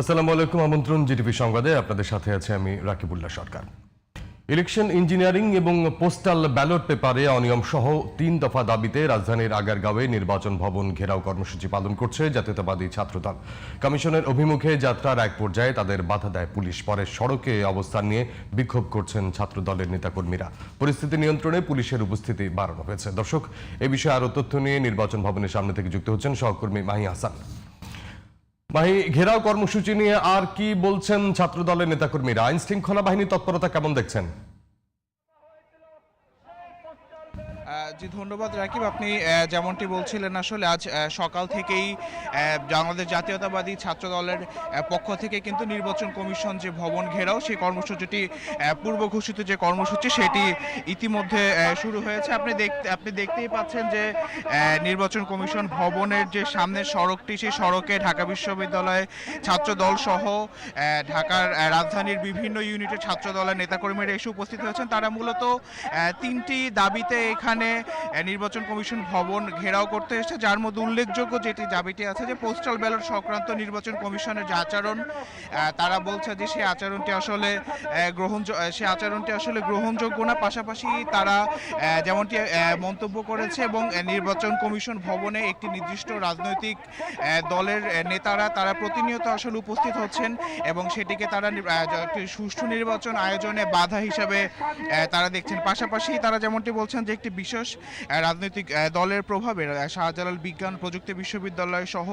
আসসালামু আলাইকুম, আমন্ত্রণ জিটিভি সংবাদে। আপনাদের সাথে আছে আমি রাকিবুল্লাহ সরকার। ইলেকশন ইঞ্জিনিয়ারিং এবং পোস্টাল ব্যালট পেপারে অনিয়ম সহ তিন দফা দাবিতে রাজধানীর আগারগাঁওয়ে নির্বাচন ভবন ঘেরাও কর্মসূচি পালন করছে জাতীয়তাবাদী ছাত্রদল। কমিশনের অভিমুখে যাত্রার এক পর্যায়ে তাদের বাধা দেয় পুলিশ। পরে সড়কে অবস্থান নিয়ে বিক্ষোভ করছেন ছাত্রদলের নেতাকর্মীরা। পরিস্থিতি নিয়ন্ত্রণে পুলিশের উপস্থিতি বাড়ানো হয়েছে। দর্শক, এ বিষয়ে আরও তথ্য নিয়ে নির্বাচন ভবনের সামনে থেকে যুক্ত হচ্ছেন সহকর্মী মাহি হাসান। মাহি ঘেরাও কর্মসূচি নিয়ে আর কি বলছেন ছাত্রদলের নেতাকর্মীরা? আইন শৃঙ্খলা বাহিনীর তৎপরতা কেমন দেখছেন? জি, ধন্যবাদ রাকিব। আপনি যেমনটি বলছিলেন আসলে আজ সকাল থেকেই বাংলাদেশ জাতীয়তাবাদী ছাত্র দলের পক্ষ থেকে কিন্তু নির্বাচন কমিশন যে ভবন ঘেরাও, সেই কর্মসূচিটি পূর্ব ঘোষিত যে কর্মসূচি, সেটি ইতিমধ্যে শুরু হয়েছে। আপনি দেখতে আপনি দেখতেই পাচ্ছেন যে নির্বাচন কমিশন ভবনের যে সামনের সড়কটি, সেই সড়কে ঢাকা বিশ্ববিদ্যালয়ে ছাত্র দল সহ ঢাকার রাজধানীর বিভিন্ন ইউনিটের ছাত্র দলের নেতাকর্মীরা এসে উপস্থিত হয়েছেন। তারা মূলত তিনটি দাবিতে এখানে নির্বাচন কমিশন ভবন ঘেরাও করতে এসেছে, যার মধ্যে উল্লেখযোগ্য যেটি দাবিটি আছে যে পোস্টাল ব্যালট সংক্রান্ত নির্বাচন কমিশনের যে আচরণ তারা বলছে যে সেই আচরণটি আসলে গ্রহণ সেই আচরণটি আসলে গ্রহণযোগ্য না। পাশাপাশি তারা যেমনটি মন্তব্য করেছে এবং নির্বাচন কমিশন ভবনে একটি নির্দিষ্ট রাজনৈতিক দলের নেতারা, তারা প্রতিনিয়ত আসলে উপস্থিত হচ্ছেন এবং সেটিকে তারা একটি সুষ্ঠু নির্বাচন আয়োজনে বাধা হিসাবে তারা দেখছেন। পাশাপাশি তারা যেমনটি বলছেন যে একটি বিশেষ রাজনৈতিক দলের প্রভাবে শাহজালাল বিজ্ঞান প্রযুক্তি বিশ্ববিদ্যালয় সহ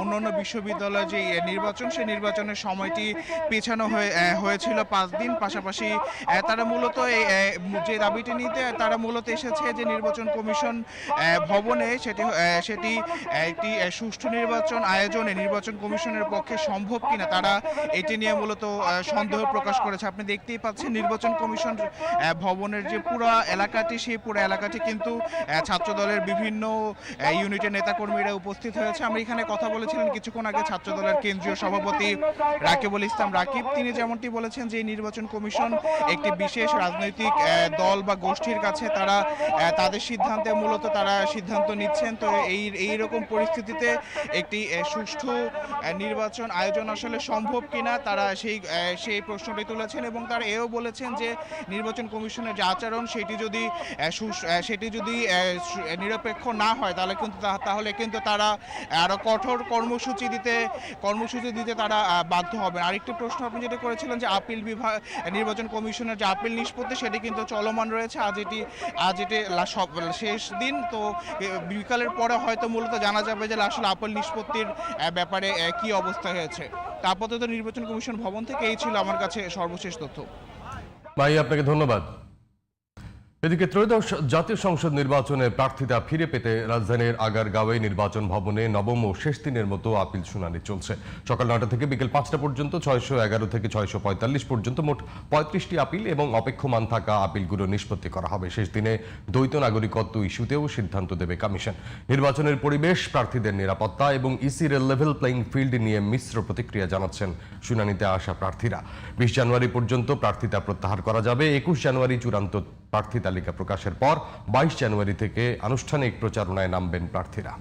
অন্যান্য বিশ্ববিদ্যালয়ের যে নির্বাচন, সেই নির্বাচনের সময়টি পেছানো হয়ে হয়েছিল পাঁচ দিন। পাশাপাশি তারা মূলত যে দাবিটি নিতে তারা মূলত এসেছে যে, নির্বাচন কমিশন ভবনে সেটি সেটি একটি সুষ্ঠু নির্বাচন আয়োজনে নির্বাচন কমিশনের পক্ষে সম্ভব কিনা, তারা এটি নিয়ে মূলত সন্দেহ প্রকাশ করেছে। আপনি দেখতেই পাচ্ছেন, নির্বাচন কমিশন ভবনের যে পুরো এলাকাটি, সেই পুরো এলাকাটি কিন্তু আহ, ছাত্র দলের বিভিন্ন ইউনিটের নেতাকর্মীরা উপস্থিত হয়েছে। আমরা এখানে কথা বলেছিলেন কিছুক্ষণ আগে ছাত্র দলের কেন্দ্রীয় সভাপতি রাকিবুল ইসলাম রাকিব। তিনি যেমনটি বলেছেন যে নির্বাচন কমিশন একটি বিশেষ রাজনৈতিক দল বা গোষ্ঠীর কাছে তারা তাদের সিদ্ধান্তে মূলত তারা সিদ্ধান্ত নিচ্ছেন। তো এই এই রকম পরিস্থিতিতে একটি সুষ্ঠু নির্বাচন আয়োজন আসলে সম্ভব কিনা তারা সেই সেই প্রশ্নটি তুলেছেন এবং তারা এও বলেছেন যে নির্বাচন কমিশনের যে আচরণ সেটি যদি আহ, সেটি যদি নিরপেক্ষ না হয়, তাহলে কিন্তু তাহলে কিন্তু তারা আরও কঠোর কর্মসূচি দিতে কর্মসূচি দিতে তারা বাধ্য হবেন। আরেকটি প্রশ্ন আপনি যেটা করেছিলেন যে আপিল বিভাগ, নির্বাচন কমিশনের যে আপিল নিষ্পত্তি, সেটি কিন্তু চলমান রয়েছে। আজ এটি আজ এটি শেষ দিন, তো বিকালের পরে হয়তো মূলত জানা যাবে যে আসলে আপিল নিষ্পত্তির ব্যাপারে কি অবস্থা হয়েছে। তা আপাতত নির্বাচন কমিশন ভবন থেকে এই ছিল আমার কাছে সর্বশেষ তথ্য। ভাই, আপনাকে ধন্যবাদ। এদিকে ত্রয়োদশ জাতীয় সংসদ নির্বাচনে প্রার্থিতা ফিরে পেতে রাজধানীর আগারগাঁওয়ে নির্বাচন ভবনে নবম ও শেষ দিনের মতো আপিল শুনানি চলছে। সকাল নটা থেকে বিকেল পাঁচটা পর্যন্ত ছয়শো এগারো থেকে ছয়শো পঁয়তাল্লিশ পর্যন্ত মোট পঁয়ত্রিশটি আপিল এবং অপেক্ষমান থাকা আপিলগুলো নিষ্পত্তি করা হবে। শেষ দিনে দ্বৈত নাগরিকত্ব ইস্যুতেও সিদ্ধান্ত দেবে কমিশন। নির্বাচনের পরিবেশ, প্রার্থীদের নিরাপত্তা এবং ইসির লেভেল প্লেইং ফিল্ড নিয়ে মিশ্র প্রতিক্রিয়া জানাচ্ছেন শুনানিতে আসা প্রার্থীরা। বিশ জানুয়ারি পর্যন্ত প্রার্থীতা প্রত্যাহার করা যাবে। একুশ জানুয়ারি চূড়ান্ত প্রার্থী তালিকা প্রকাশের পর বাইশ জানুয়ারি থেকে আনুষ্ঠানিক প্রচারণায় নামবেন প্রার্থীরা।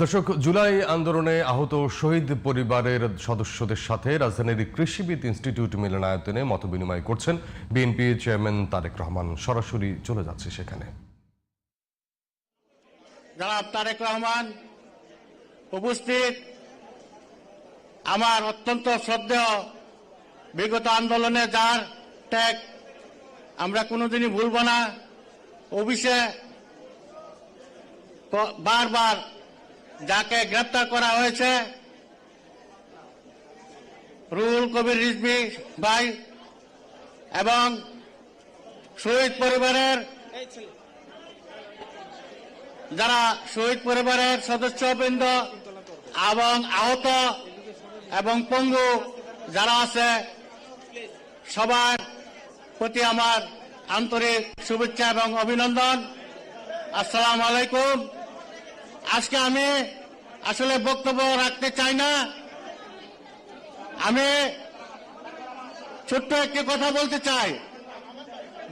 দর্শক, জুলাই আন্দোলনে আহত শহীদ পরিবারের সদস্যদের সাথে রাজধানীর কৃষিবিদ ইনস্টিটিউট মিলনায়তনে মতবিনিময় করছেন বিএনপি চেয়ারম্যান তারেক রহমান। সরাসরি চলে যাচ্ছে সেখানে। জনাব তারেক রহমান উপস্থিত, আমার অত্যন্ত শ্রদ্ধেয় বিগত আন্দোলনে যার ত্যাগ আমরা কোনোদিনই ভুলব না। অফিসে বারবার যাকে গ্রেপ্তার করা হয়েছে, রুহুল কবির রিজভি ভাই এবং শহীদ পরিবারের যারা শহীদ পরিবারের সদস্যবৃন্দ এবং আহত এবং পঙ্গু যারা আছে, সবার প্রতি আমার আন্তরিক শুভেচ্ছা এবং অভিনন্দন। আসসালাম আলাইকুম। আজকে আমি আসলে বক্তব্য রাখতে চাই না। আমি ছোট্ট একটি কথা বলতে চাই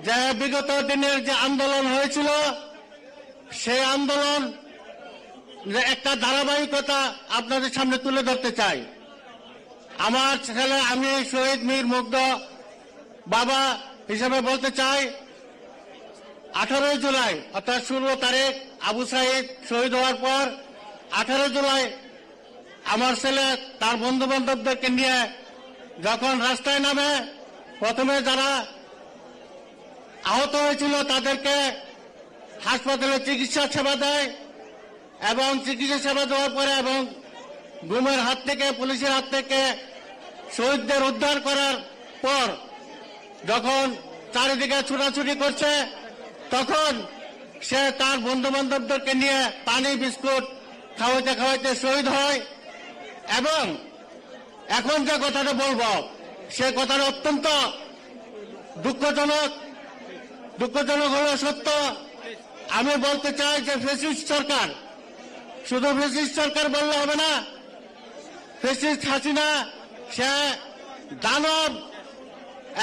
যে, বিগত দিনের যে আন্দোলন হয়েছিল সেই আন্দোলন একটা ধারাবাহিকতা আপনাদের সামনে তুলে ধরতে চাই। আমার ছেলে আমি শহীদ মীর মুগ্ধ বাবা হিসেবে বলতে চাই, আঠারোই জুলাই, অর্থাৎ ষোলো তারিখ আবু সাইদ শহীদ হওয়ার পর আঠারো জুলাই আমার ছেলে তার বন্ধু বান্ধবদেরকে নিয়ে যখন রাস্তায় নামে, প্রথমে যারা আহত হয়েছিল তাদেরকে হাসপাতালে চিকিৎসা সেবা দেয় এবং চিকিৎসা সেবা দেওয়ার পরে এবং গুমের হাত থেকে, পুলিশের হাত থেকে শহীদদের উদ্ধার করার পর যখন চারিদিকে ছুটাছুটি করছে, তখন সে তার বন্ধু বান্ধবদেরকে নিয়ে পানি, বিস্কুট খাওয়াইতে খাওয়াইতে শহীদ হয় এবং এখন যে কথাটা বলব, সে কথাটা অত্যন্ত দুঃখজনক। দুঃখজনক হলো সত্য। আমি বলতে চাই যে ফেসিস্ট সরকার, শুধু ফেসিস্ট সরকার বললে হবে না, ফেসিস্ট হাসিনা, সে দানব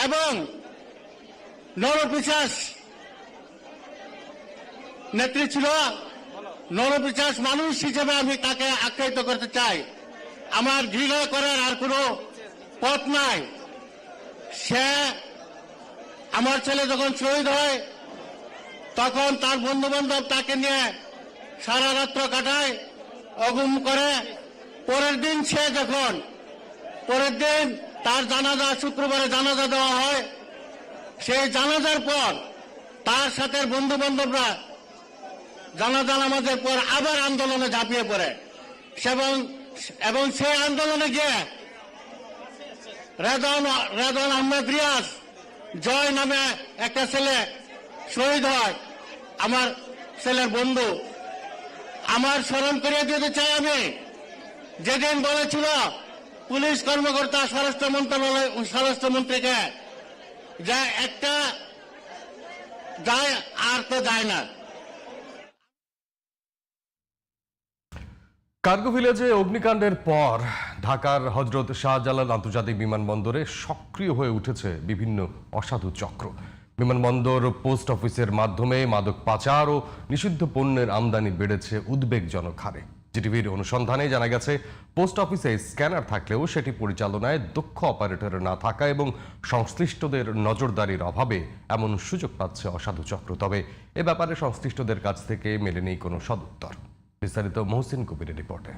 এবং নরপিশাস নেত্রী ছিল। নরপিশাস মানুষ হিসেবে আমি তাকে আখ্যায়িত করতে চাই। আমার ঘৃণা করার আর কোনো পথ নাই। সে আমার ছেলে যখন শহীদ হয় তখন তার বন্ধু বান্ধব তাকে নিয়ে সারা রাত্র কাটায় অগুম করে। পরের দিন সে যখন, পরের দিন তার জানাজা শুক্রবারে জানাজা দেওয়া হয়, সেই জানাজার পর তার সাথে বন্ধু বান্ধবরা জানাজা নামাজের পর আবার আন্দোলনে ঝাঁপিয়ে পড়ে। এবং এবং সেই আন্দোলনে গিয়ে রেদন রেদন আহমেদ রিয়াজ জয় নামে একটা ছেলে শহীদ হয়। আমার ছেলের বন্ধু। আমার স্মরণ করিয়ে দিতে চাই আমি। যেদিন বলেছিল পুলিশ কর্মকর্তা স্বরাষ্ট্র মন্ত্রণালয় স্বরাষ্ট্রমন্ত্রীকে যা একটা যায়, আর তো যায় না। কার্গো ভিলেজে অগ্নিকাণ্ডের পর ঢাকার হজরত শাহজালাল আন্তর্জাতিক বিমানবন্দরে সক্রিয় হয়ে উঠেছে বিভিন্ন অসাধু চক্র। বিমানবন্দর, পোস্ট অফিসের মাধ্যমে মাদক পাচার ও নিষিদ্ধ পণ্যের আমদানি বেড়েছে উদ্বেগজনক হারে। জিটিভির অনুসন্ধানে জানা গেছে, পোস্ট অফিসে স্ক্যানার থাকলেও সেটি পরিচালনায় দক্ষ অপারেটর না থাকা এবং সংশ্লিষ্টদের নজরদারির অভাবে এমন সুযোগ পাচ্ছে অসাধু চক্র। তবে এ ব্যাপারে সংশ্লিষ্টদের কাছ থেকে মেলেনি কোনো সদুত্তর। বিস্তারিত মহসিন কবিরের রিপোর্টে।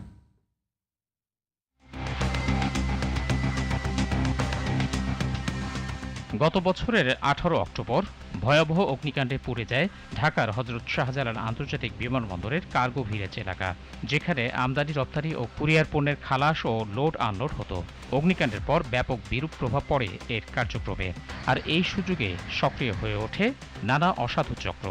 গত বছরের আঠারো অক্টোবর ভয়াবহ অগ্নিকাণ্ডে পুড়ে যায় ঢাকার হজরত শাহজালাল আন্তর্জাতিক বিমানবন্দরের কার্গো ভিলেজ এলাকা, যেখানে আমদানি, রপ্তানি ও কুরিয়ার পণ্যের খালাস ও লোড আনলোড হতো। অগ্নিকাণ্ডের পর ব্যাপক বিরূপ প্রভাব পড়ে এর কার্যক্রমে। আর এই সুযোগে সক্রিয় হয়ে ওঠে নানা অসাধু চক্র।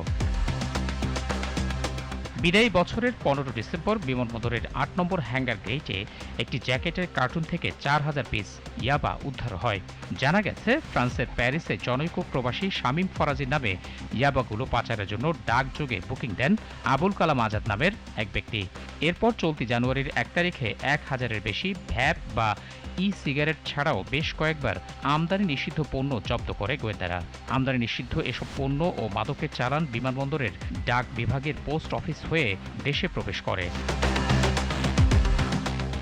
বিদায়ী বছরের পনেরো ডিসেম্বর বিমানবন্দরের আট নম্বর হ্যাঙ্গার গেইটে একটি জ্যাকেটের কার্টুন থেকে চার হাজার পিস ইয়াবা উদ্ধার হয়। জানা গেছে, ফ্রান্সের প্যারিসে জনৈক প্রবাসী শামীম ফরাজি নামে ইয়াবাগুলো পাচারের জন্য ডাকযোগে বুকিং দেন আবুল কালাম আজাদ নামের এক ব্যক্তি। এরপর চলতি জানুয়ারির এক তারিখে এক হাজারের বেশি ভ্যাপ বা ই সিগারেট ছাড়াও বেশ কয়েকবার আমদানি নিষিদ্ধ পণ্য জব্দ করে গোয়েন্দারা। আমদানি নিষিদ্ধ এসব পণ্য ও মাদকের চালান বিমানবন্দরের ডাক বিভাগের পোস্ট অফিস হয়ে দেশে প্রবেশ করে।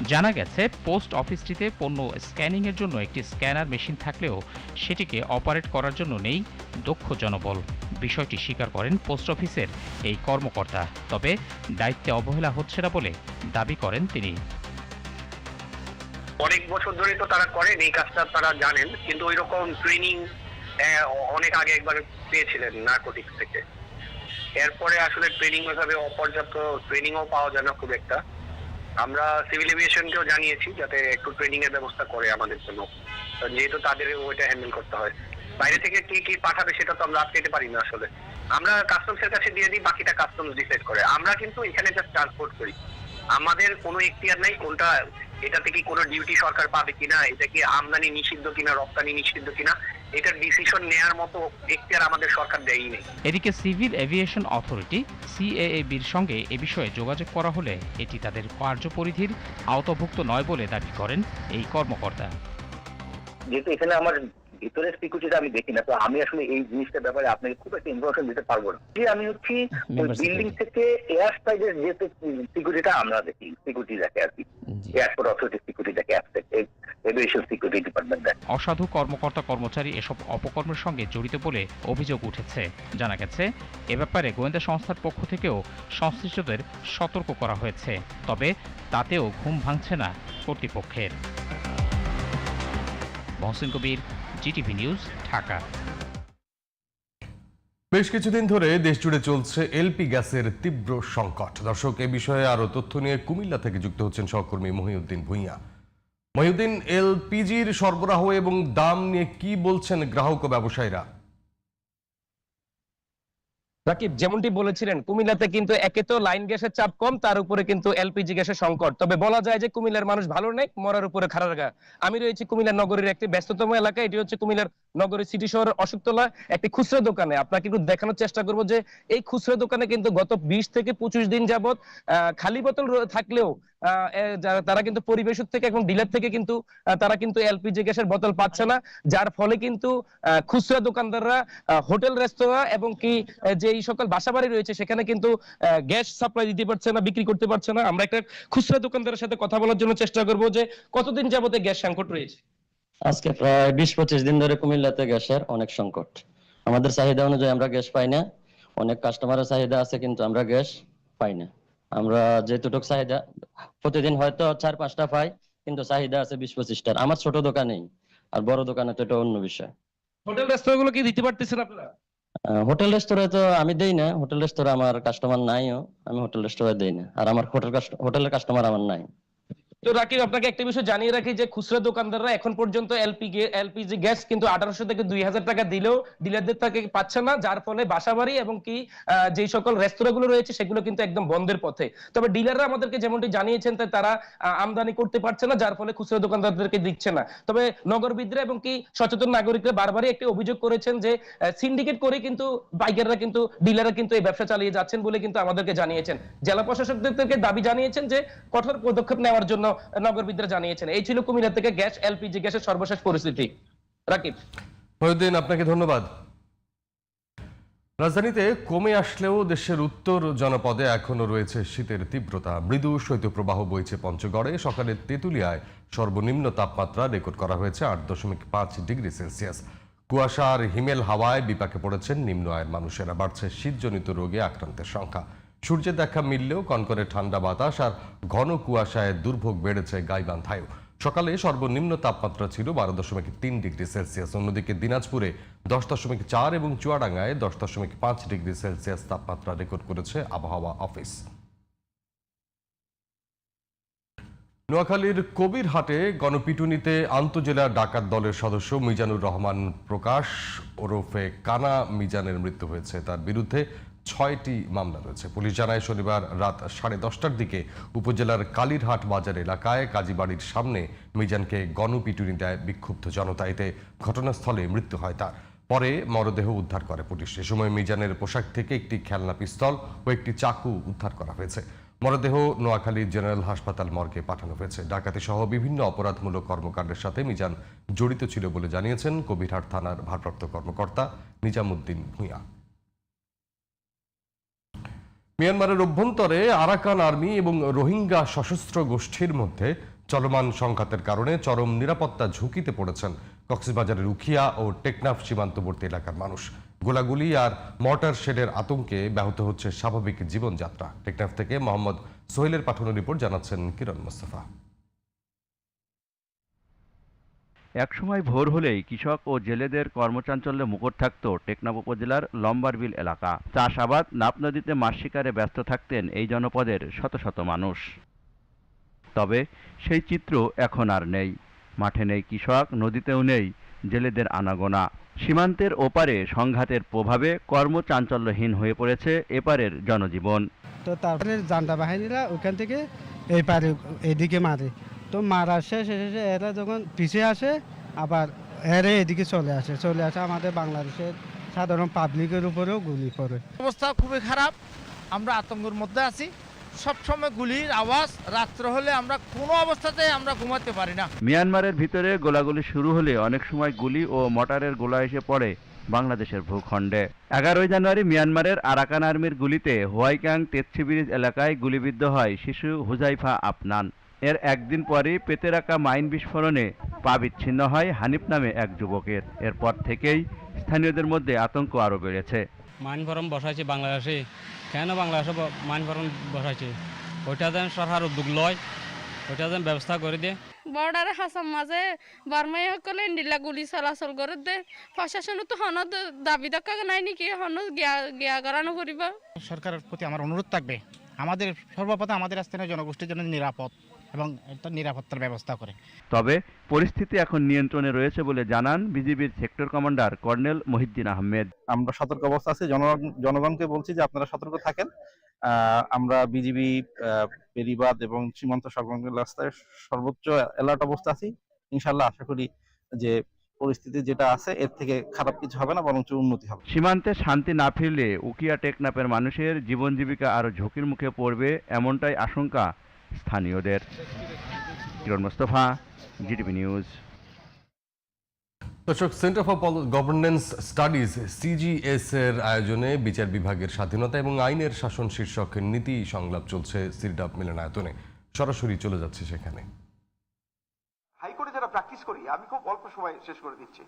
জানা গেছে, পোস্ট অফিসটিতে পণ্য স্ক্যানিংয়ের জন্য একটি স্ক্যানার মেশিন থাকলেও সেটিকে অপারেট করার জন্য নেই দক্ষ জনবল। বিষয়টি স্বীকার করেন পোস্ট অফিসের এই কর্মকর্তা। তবে দায়িত্বে অবহেলা হচ্ছে না বলে দাবি করেন তিনি। অনেক বছর ধরে তো তারা করেন, এই কাজটা তারা জানেন, কিন্তু ওই রকম ট্রেনিং অনেক আগে একবার পেয়েছিলেন নার্কোটিক্স থেকে। এরপরে আসলে ট্রেনিং ওইভাবে অপর্যাপ্ত ট্রেনিংও পাওয়া যায় না খুব একটা। আমরা সিভিল এভিয়েশনকেও জানিয়েছি যাতে একটু ট্রেনিং এর ব্যবস্থা করে আমাদের জন্য। যেহেতু তাদের ওইটা হ্যান্ডেল করতে হয়। বাইরে থেকে কি কি পাঠাবে সেটা তো আমরা আটকাতে পারি না আসলে। আমরা কাস্টমসের কাছে দিয়ে দিই, বাকিটা কাস্টমস ডিসাইড করে। আমরা কিন্তু এখানে জাস্ট ট্রান্সপোর্ট করি। আমাদের কোনো এখতিয়ার নাই কোনটা এটা থেকে কোনো ডিউটি সরকার পাবে কিনা এটা কি আমদানি নিষিদ্ধ কিনা রপ্তানি নিষিদ্ধ কিনা এটার ডিসিশন নেয়ার মতো এখতিয়ার আমাদের সরকার দেয়ই নেই। এদিকে সিভিল এভিয়েশন অথরিটি সিএএবির সঙ্গে এ বিষয়ে যোগাযোগ করা হলে এটি তাদের কার্যপরিধির আওতাভুক্ত নয় বলে দাবি করেন এই কর্মকর্তা। যেহেতু এখানে আমার ভিতরের সিকিউরিটিটা আমি দেখি না। তো আমি আসলে এই জিনিসটার ব্যাপারে আপনাকে খুব একটা ইনফরমেশন দিতে পারব না। যে আমি হচ্ছি ওই বিল্ডিং থেকে এয়ার সাইডের যে সিকিউরিটিটা আমরা দেখি সিকিউরিটি দেখে আর কি। এয়ারপোর্ট অথরিটি সিকিউরিটি দেখে এভিয়েশন সিকিউরিটি ডিপার্টমেন্ট দেখে অসাধু কর্মকর্তা কর্মচারী এসব অপকর্মের সঙ্গে জড়িত বলে অভিযোগ উঠেছে। জানা গেছে এ ব্যাপারে গোয়েন্দা সংস্থার পক্ষ থেকেও সংশ্লিষ্টদের সতর্ক করা হয়েছে। তবে তাতেও ঘুম ভাঙছে না কর্তৃপক্ষের। মহসিন কবির জিটিভি নিউজ ঢাকা বেশ কিছুদিন ধরে দেশ জুড়ে চলছে এলপি গ্যাসের তীব্র সংকট। দর্শক, এ বিষয়ে আরও তথ্য নিয়ে কুমিল্লা থেকে যুক্ত হচ্ছেন সহকর্মী মহিউদ্দিন ভূঁইয়া। মহিউদ্দিন এলপিজির সরবরাহ এবং দাম নিয়ে কি বলছেন গ্রাহক ও ব্যবসায়ীরা? রাকিব যেমনটি বলেছিলেন কুমিল্লাতে কিন্তু একে তো লাইন গ্যাসের চাপ কম তার উপরে কিন্তু এলপিজি গ্যাসের সংকট। তবে বলা যায় যে কুমিল্লার মানুষ ভালো নেই মরার উপরে খারাপ গা আমি রয়েছি কুমিল্লা নগরীর একটি ব্যস্ততম এলাকা এটি হচ্ছে কুমিল্লার নগরী সিটি শহরের অশোকতলা একটি খুচরা দোকানে। আপনাকে একটু দেখানোর চেষ্টা করব যে এই খুচরা দোকানে কিন্তু গত বিশ থেকে পঁচিশ দিন যাবত খালি বোতল থাকলেও তারা কিন্তু পরিবেশক থেকে এবং ডিলার থেকে কিন্তু তারা কিন্তু এলপিজি গ্যাসের বোতল পাচ্ছে না যার ফলে কিন্তু খুচরা দোকানদাররা হোটেল রেস্তোরাঁ এবং কি আহ, যে এই সকল বাসাবাড়ি রয়েছে সেখানে কিন্তু গ্যাস সাপ্লাই দিতে পারছে না বিক্রি করতে পারছে না। আমরা একটা খুচরা দোকানদারের সাথে কথা বলার জন্য চেষ্টা করব যে কতদিন যাবতে গ্যাস সংকট রয়েছে? আজকে প্রায় বিশ পঁচিশ দিন ধরে কুমিল্লাতে গ্যাসের অনেক সংকট। আমাদের চাহিদা অনুযায়ী আমরা গ্যাস পাই না। অনেক কাস্টমারের চাহিদা আছে কিন্তু আমরা গ্যাস পাই না। আমরা যেটুক চাহিদা প্রতিদিন হয়তো চার পাঁচটা পাই কিন্তু চাহিদা আছে বিশ পঁচিশটার। আমার ছোট দোকানেই আর বড় দোকানে তো এটা অন্য বিষয়। হোটেল রেস্তোরাঁ গুলো কি দিতে পারতেছেন আপনারা? হোটেল রেস্তোরাঁ তো আমি দেই না। হোটেল রেস্তোরাঁ আমার কাস্টমার নাইও। আমি হোটেল রেস্তোরাঁ দেই না। আর আমার হোটেল হোটেলের কাস্টমার আমার নাই। তো রাকিব, আপনাকে একটা বিষয় জানিয়ে রাখি যে খুচরা দোকানদাররা এখন পর্যন্ত এলপি এলপিজি গ্যাস কিন্তু আঠারোশো থেকে দুই হাজার টাকা দিলেও, ডিলারদের থেকে পাচ্ছে না, যার ফলে বাসাবাড়ি এবং কি যেই সকল রেস্তোরাঁ গুলো রয়েছে সেগুলো কিন্তু একদম বন্ধের পথে। তবে ডিলাররা আমাদেরকে যেমনটি জানিয়েছেন তাই তারা আমদানি করতে পারছে না, যার ফলে খুচরা দোকানদারদেরকে দিচ্ছে না। তবে নগরবিদরা এবং কি সচেতন নাগরিকরা বারবারই একটি অভিযোগ করেছেন যে সিন্ডিকেট করে কিন্তু বাইকাররা কিন্তু, ডিলাররা কিন্তু এই ব্যবসা চালিয়ে যাচ্ছেন বলে কিন্তু আমাদেরকে জানিয়েছেন। জেলা প্রশাসকদের থেকে দাবি জানিয়েছেন যে, কঠোর পদক্ষেপ নেওয়ার জন্য নগরবিদরা জানিয়েছেন। এই ছিল কুমিল্লা থেকে গ্যাস, এলপিজি, গ্যাসের সর্বশেষ পরিস্থিতি। রাকিব। মহিউদ্দিন, আপনাকে ধন্যবাদ। রাজধানীতে কমে আসলেও দেশের উত্তর জনপদে এখনও রয়েছে শীতের তীব্রতা। মৃদু শৈত্যপ্রবাহ বইছে পঞ্চগড়ে। সকালে তেঁতুলিয়ায় সর্বনিম্ন তাপমাত্রা রেকর্ড করা হয়েছে আট দশমিক পাঁচ ডিগ্রি সেলসিয়াস। কুয়াশা আর হিমেল হাওয়ায় বিপাকে পড়েছেন নিম্ন আয়ের মানুষেরা। বাড়ছে শীতজনিত রোগে আক্রান্তের সংখ্যা। সূর্যের দেখা মিললেও কনকনে ঠান্ডা বাতাস আর ঘন কুয়াশায় দুর্ভোগ বেড়েছে গাইবান্ধায়ও। সকালে সর্বনিম্ন তাপমাত্রা ছিল বারো দশমিক তিন ডিগ্রি সেলসিয়াস। অন্যদিকে দিনাজপুরে দশ দশমিক চার এবং চুয়াডাঙ্গায় দশ দশমিক পাঁচ ডিগ্রি সেলসিয়াস তাপমাত্রা রেকর্ড করেছে আবহাওয়া অফিস। নোয়াখালীর কবিরহাটে গণপিটুনিতে আন্তজেলা ডাকাত দলের সদস্য মিজানুর রহমান প্রকাশ ওরফে কানা মিজানের মৃত্যু হয়েছে। তার বিরুদ্ধে ছয়টি মামলা রয়েছে। পুলিশ জানায় শনিবার রাত সাড়ে দশটার দিকে উপজেলার কালীরহাট বাজার এলাকায় কাজীবাড়ির সামনে মিজানকে গণপিটুনি দেয় বিক্ষুব্ধ জনতা। এতে ঘটনাস্থলে মৃত্যু হয় তার। পরে মরদেহ উদ্ধার করে পুলিশ। এ সময় মিজানের পোশাক থেকে একটি খেলনা পিস্তল ও একটি চাকু উদ্ধার করা হয়েছে। মরদেহ নোয়াখালী জেনারেল হাসপাতাল মর্গে পাঠানো হয়েছে। ডাকাতি সহ বিভিন্ন অপরাধমূলক কর্মকাণ্ডের সাথে মিজান জড়িত ছিল বলে জানিয়েছেন কবিরহাট থানার ভারপ্রাপ্ত কর্মকর্তা নিজামুদ্দিন ভূঁইয়া। মিয়ানমারের অভ্যন্তরে আরাকান আর্মি এবং রোহিঙ্গা সশস্ত্র গোষ্ঠীর মধ্যে চলমান সংঘাতের কারণে চরম নিরাপত্তা ঝুঁকিতে পড়েছেন কক্সবাজারের উখিয়া ও টেকনাফ সীমান্তবর্তী এলাকার মানুষ। গোলাগুলি আর মর্টার শেডের আতঙ্কে ব্যাহত হচ্ছে স্বাভাবিক জীবনযাত্রা। টেকনাফ থেকে মোহাম্মদ সোহেলের পাঠানো রিপোর্ট জানাচ্ছেন কিরণ মোস্তফা। একসময় ভোর হলেই কৃষক ও জেলেদের কর্মচাঞ্চল্যে মুখর থাকত টেকনাফ উপজেলার লম্বারবিল এলাকা। চাষাবাদ নাপ নদীতে মাছ শিকারে ব্যস্ত থাকতেন এই জনপদের শত শত মানুষ। তবে সেই চিত্র এখন আর নেই। মাঠে নেই কৃষক, নদীতেও নেই জেলেদের আনাগোনা। সীমান্তের ওপারে সংঘাতের প্রভাবে কর্মচাঞ্চল্যহীন হয়ে পড়েছে এপারের জনজীবন। তো তারপরে জান্ডা বাহিনীরা ওইখান থেকে এই পারে এদিকে মারে। তো মারা শেষ শেষে এরা যখন পিছিয়ে আসে আবার এরে এদিকে চলে আসে চলে আসে আমাদের বাংলাদেশের সাধারণ পাবলিকের উপরেও গুলি পড়ে অবস্থা খুবই খারাপ। আমরা আতঙ্কের মধ্যে আছি। সবসময় গুলির আওয়াজ রাত্র হলে আমরা কোনো অবস্থাতে আমরা ঘুমাতে পারি না। মিয়ানমারের ভিতরে গোলাগুলি শুরু হলে অনেক সময় গুলি ও মটারের গোলা এসে পড়ে বাংলাদেশের ভূখণ্ডে। এগারোই জানুয়ারি মিয়ানমারের আরাকান আর্মির গুলিতে হোয়াইকাং তেতসি ব্রিজ এলাকায় গুলিবিদ্ধ হয় শিশু হুজাইফা আফনান। এর একদিন পরই পেতে রাখা মাইন বিস্ফোরণে পা বিচ্ছিন্ন হয় হানিফ নামে এক যুবকের। এরপর থেকেই স্থানীয়দের মধ্যে আতঙ্ক আরও বেড়েছে। মাইন ফরম বসাইছে বাংলাদেশে। কেন বাংলাদেশে মাইন ফরম বসাইছে? ওইটা যেন সরকার উদ্যোগ লয় ওইটা যেন ব্যবস্থা করে দিয়ে বর্ডারে হাসাম মাঝে বার্মাই সকলে ইন্ডিলা গুলি চলাচল করে দে। প্রশাসনে তো হন দাবি দেখা নাই নেকি? হন গিয়া গিয়া করানো করিবা। সরকারের প্রতি আমার অনুরোধ থাকবে। আমাদের সর্বপ্রথম আমাদের স্থানীয় জনগোষ্ঠীর জন্য নিরাপদ। এবং নিরাপত্তার ব্যবস্থা করে। তবে পরিস্থিতি এখন নিয়ন্ত্রণে রয়েছে বলে জানান বিজিবির sector commander colonel Mohiuddin Ahmed. আমরা সতর্ক অবস্থা আছি। জনগণ জনগণকে বলছি যে আপনারা সতর্ক থাকেন। আহ, আমরা বিজিবি বেরিবাদ এবং সীমান্ত সংলগ্ন রাস্তায় সর্বোচ্চ অ্যালার্ট অবস্থা আছি। ইনশাল্লাহ আশা করি যে পরিস্থিতি যেটা আছে এর থেকে খারাপ কিছু হবে না বরঞ্চ উন্নতি হবে। সীমান্তে শান্তি না ফিরলে উকিয়া টেকনাপের মানুষের জীবন জীবিকা আরও ঝুঁকির মুখে পড়বে এমনটাই আশঙ্কা স্থানীয়দের। Kiran Mostafa GTV news. দর্শক centre for governance studies CGS এর আয়োজনে বিচার বিভাগের স্বাধীনতা এবং আইনের শাসন শীর্ষক নীতি সংলাপ চলছে সিরডাপ মিলনায়তনে। সরাসরি চলে যাচ্ছে সেখানে। হাইকোর্টে যারা প্র্যাকটিস করি আমি খুব অল্প সময় শেষ করে দিচ্ছি।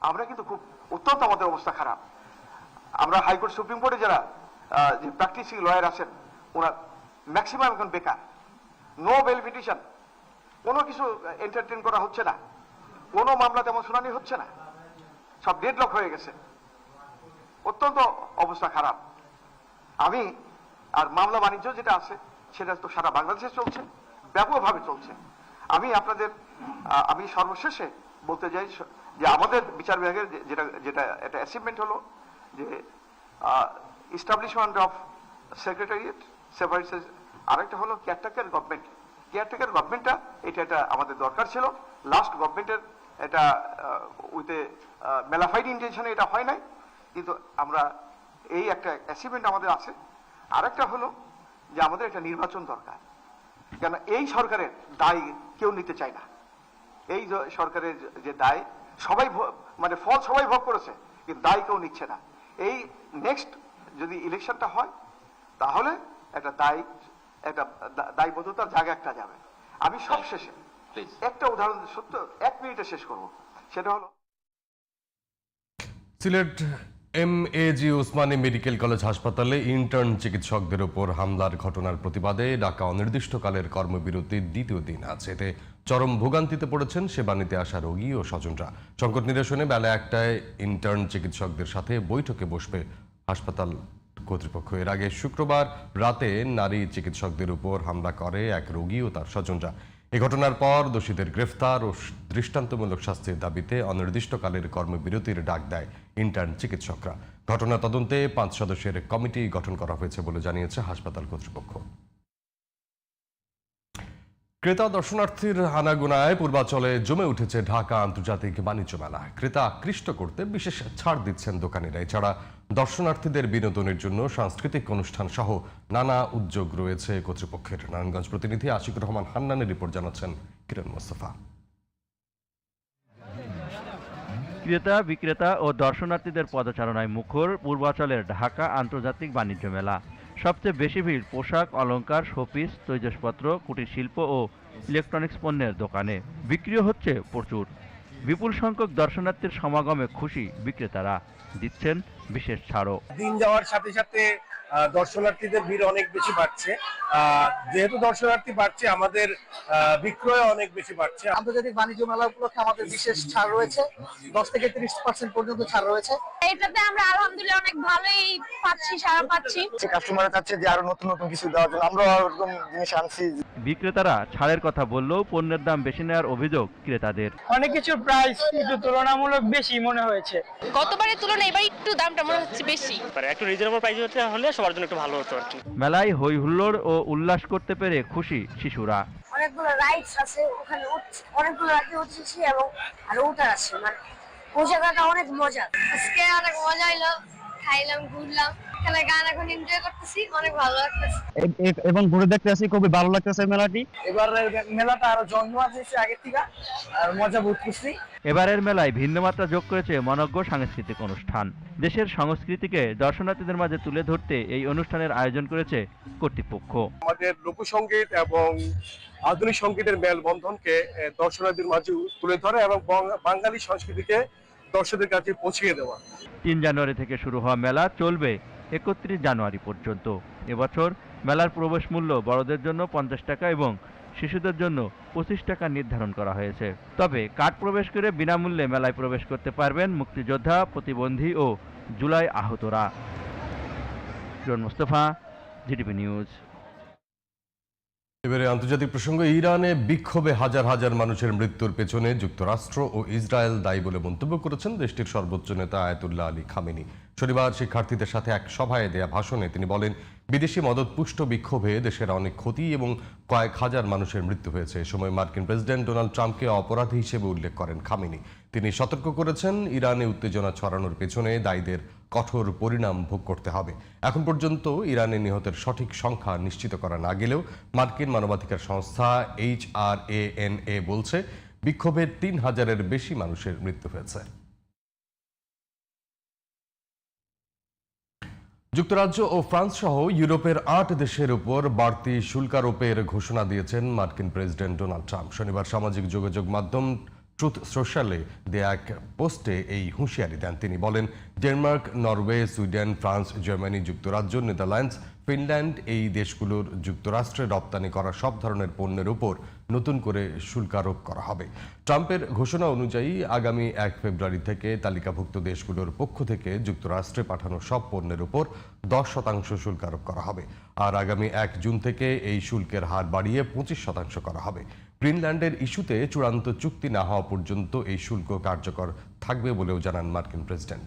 আমরা কিন্তু খুব অত্যন্ত আমাদের অবস্থা খারাপ। আমরা হাইকোর্ট সুপ্রিম কোর্টে যারা আহ, যে প্র্যাকটিসিং লয়ার আছেন ওরা ম্যাক্সিমাম এখন বেকার। নো বেল পিটিশন কোনো কিছু এন্টারটেন করা হচ্ছে না। কোনো মামলা তেমন শুনানি হচ্ছে না। সব ডেডলক হয়ে গেছে। অত্যন্ত অবস্থা খারাপ। আমি আর মামলা বাণিজ্য যেটা আছে, সেটা তো সারা বাংলাদেশে চলছে, ব্যাপকভাবে চলছে। আমি আপনাদের আমি সর্বশেষে বলতে চাই যে আমাদের বিচার বিভাগের যেটা যেটা, একটা অ্যাচিভমেন্ট হলো যে ইস্টাবলিশমেন্ট অফ সেক্রেটারিয়েট সেপারেটস আরেকটা হলো কেয়ারটেকার গভর্নমেন্ট কেয়ারটেকার গভর্নমেন্টটা এটা এটা আমাদের দরকার ছিল। লাস্ট গভর্নমেন্টের এটা উইথ মেলাফাইড ইন্টেনশনে এটা হয় নাই। কিন্তু আমরা এই একটা অ্যাচিভমেন্ট আমাদের আছে। আরেকটা হলো যে আমাদের একটা নির্বাচন দরকার। কেন এই সরকারের দায় কেউ নিতে চায় না। এই সরকারের যে- দায়, সবাই মানে ফল সবাই ভোগ করেছে, কিন্তু দায় কেউ নিচ্ছে না। এই নেক্সট যদি ইলেকশনটা হয়, তাহলে একটা দায় একটা দায়বদ্ধতার জায়গা একটা যাবে। আমি সব শেষে একটা উদাহরণ সত্য এক মিনিটে শেষ করব। সেটা হলো Sylhet M A G Osmani medical college হাসপাতালে ইন্টার্ন চিকিৎসকদের উপর হামলার ঘটনার প্রতিবাদে ডাকা অনির্দিষ্টকালের কর্মবিরতির দ্বিতীয় দিন আছে। এতে চরম ভোগান্তিতে পড়েছেন সেবা নিতে আসা রোগী ও স্বজনরা। সংকট নিরসনে বেলা একটায় ইন্টার্ন চিকিৎসকদের সাথে বৈঠকে বসবে হাসপাতাল কর্তৃপক্ষ এর আগে শুক্রবার রাতে নারী চিকিৎসকদের উপর হামলা করে এক রোগী ও তার স্বজনরা। এ ঘটনার পর দোষীদের গ্রেফতার ও দৃষ্টান্তমূলক শাস্তির দাবিতে অনির্দিষ্টকালের কর্মবিরতির ডাক দেয় ইন্টার্ন চিকিৎসকরা। ঘটনা তদন্তে পাঁচ সদস্যের কমিটি গঠন করা হয়েছে বলে জানিয়েছে হাসপাতাল কর্তৃপক্ষ। ক্রেতা দর্শনার্থীর আনাগোনায় পূর্বাচলে জমে উঠেছে ঢাকা আন্তর্জাতিক বাণিজ্য মেলা। ক্রেতা আকৃষ্ট করতে বিশেষ ছাড় দিচ্ছেন দোকানিরা। এছাড়া দর্শনার্থীদের বিনোদনের জন্য সাংস্কৃতিক অনুষ্ঠান সহ নানা উদ্যোগ রয়েছে কর্তৃপক্ষের। নারায়ণগঞ্জ প্রতিনিধি আশিকুর রহমান হান্নানের রিপোর্ট জানাচ্ছেন কিরণ মোস্তফা। ক্রেতা, বিক্রেতা ও দর্শনার্থীদের পদচারণায় মুখর পূর্বাচলের ঢাকা আন্তর্জাতিক বাণিজ্য মেলা। সবচেয়ে বেশি ভিড় পোশাক, অলংকার, শোপিস, তৈজসপত্র, কুটির শিল্প ও ইলেকট্রনিক্স পণ্যের দোকানে। বিক্রিও হচ্ছে প্রচুর। বিপুল সংখ্যক দর্শনার্থীর সমাগমে খুশি বিক্রেতারা। দিচ্ছেন বিশেষ ছাড়ও। দিন যাওয়ার সাথে সাথে দর্শনার্থীদের ভিড় অনেক বেশি বাড়ছে। আহ, যেহেতু দর্শনার্থী বাড়ছে আমাদের আহ, বিক্রয় অনেক বেশি বাড়ছে। আন্তর্জাতিক বাণিজ্য মেলা উপলক্ষে আমাদের বিশেষ ছাড় রয়েছে। দশ থেকে তিরিশ পার্সেন্ট পর্যন্ত ছাড় রয়েছে। এটাতে আমরা আলহামদুলিল্লাহ অনেক ভালোই পাচ্ছি সারা পাচ্ছি। কাস্টমার চাচ্ছে যে আরও নতুন নতুন কিছু দেওয়ার জন্য আমরা ওরকম জিনিস আনছি। বিক্রেতারা ছাড়ের কথা বললেও পণ্যের দাম বেশি নেওয়ার অভিযোগ ক্রেতাদের। অনেক কিছুর প্রাইস একটু তুলনামূলক বেশি মনে হয়েছে। গতবারের তুলনায় এবার একটু দামটা মনে হচ্ছে বেশি। একটু রিজনেবল প্রাইস হলে সবার জন্য একটু ভালো হতো আর কি। মেলায় হই হুল্লোড় ও উল্লাস করতে পেরে খুশি শিশুরা। অনেকগুলো রাইডস আছে ওখানে অনেকগুলো রাইড উঠেছি এবং আর ওটার আছে মানে ওই জায়গাটা অনেক মজা। আজকে অনেক মজা হইল। খাইলাম ঘুরলাম। এখানে গান এখন এনজয় করতেছি অনেক ভালো লাগতেছে। এবং ঘুরে দেখতে আসি খুবই ভালো লাগতেছে মেলাটি। এবার মেলাটা আরও জমজমাট হয়েছে আগের থেকে আর মজা বোধ করছি। এবারের মেলায় ভিন্ন মাত্রা যোগ করেছে মনজ্ঞ সাংস্কৃতিক অনুষ্ঠান। দেশের সংস্কৃতিকে দর্শনার্থীদের মাঝে তুলে ধরতে এই অনুষ্ঠানের আয়োজন করেছে কর্তৃপক্ষ। আমাদের লোকসঙ্গীত এবং আধুনিক সঙ্গীতের মেলবন্ধনকে দর্শনার্থীদের মাঝে তুলে ধরে এবং বাঙালি সংস্কৃতিকে দর্শকদের কাছে পৌঁছিয়ে দেওয়া। তিন জানুয়ারি থেকে শুরু হওয়া মেলা চলবে একত্রিশ জানুয়ারি পর্যন্ত। এবছর মেলার প্রবেশ মূল্য বড়দের জন্য পঞ্চাশ টাকা এবং শিশুদের জন্য পঁচিশ টাকা নির্ধারণ করা হয়েছে। তবে কাঠ প্রবেশ করে বিনামূল্যে মেলায় প্রবেশ করতে পারবেন মুক্তিযোদ্ধা, প্রতিবন্ধী ও জুলাই আহতরা। Mostafa, GTV news. এবারে আন্তর্জাতিক প্রসঙ্গ, ইরানে বিক্ষোভে হাজার হাজার মানুষের মৃত্যুর পেছনে যুক্তরাষ্ট্র ও ইসরায়েল দায়ী বলে মন্তব্য করেছেন দেশটির সর্বোচ্চ নেতা আয়াতুল্লাহ আলী খামেনি। শনিবার শিক্ষার্থীদের সাথে এক সভায় দেয়া ভাষণে তিনি বলেন, বিদেশি মদতপুষ্ট বিক্ষোভে দেশের অনেক ক্ষতি এবং কয়েক হাজার মানুষের মৃত্যু হয়েছে। এ সময় মার্কিন প্রেসিডেন্ট ডোনাল্ড ট্রাম্পকে অপরাধী হিসেবে উল্লেখ করেন খামেনি। তিনি সতর্ক করেছেন, ইরানে উত্তেজনা ছড়ানোর পেছনে দায়ীদের কঠোর পরিণাম ভোগ করতে হবে। এখন পর্যন্ত ইরানে নিহতের সঠিক সংখ্যা নিশ্চিত করা না গেলেও মার্কিন মানবাধিকার সংস্থা H R A N A বলছে, বিক্ষোভে তিন হাজারের বেশি মানুষের মৃত্যু হয়েছে। যুক্তরাজ্য ও ফ্রান্স সহ ইউরোপের আট দেশের উপর বাড়তি শুল্কারোপের ঘোষণা দিয়েছেন মার্কিন প্রেসিডেন্ট ডোনাল্ড ট্রাম্প। শনিবার সামাজিক যোগাযোগ মাধ্যম ট্রুথ সোশ্যালে দেয়া এক পোস্টে এই হুঁশিয়ারি দেন। তিনি বলেন Denmark Norway Sweden France Germany যুক্তরাজ্য নেদারল্যান্ডস ফিনল্যান্ড এই দেশগুলোর যুক্তরাষ্ট্রে রপ্তানি করা সব ধরনের পণ্যের উপর নতুন করে শুল্কারোপ করা হবে। ট্রাম্পের ঘোষণা অনুযায়ী আগামী এক ফেব্রুয়ারি থেকে তালিকাভুক্ত দেশগুলোর পক্ষ থেকে যুক্তরাষ্ট্রে পাঠানো সব পণ্যের উপর দশ শতাংশ শুল্ক আরোপ করা হবে। আর আগামী এক জুন থেকে এই শুল্কের হার বাড়িয়ে পঁচিশ শতাংশ করা হবে। গ্রিনল্যান্ডের ইস্যুতে চূড়ান্ত চুক্তি না হওয়া পর্যন্ত এই শুল্ক কার্যকর থাকবে বলেও জানান মার্কিন প্রেসিডেন্ট।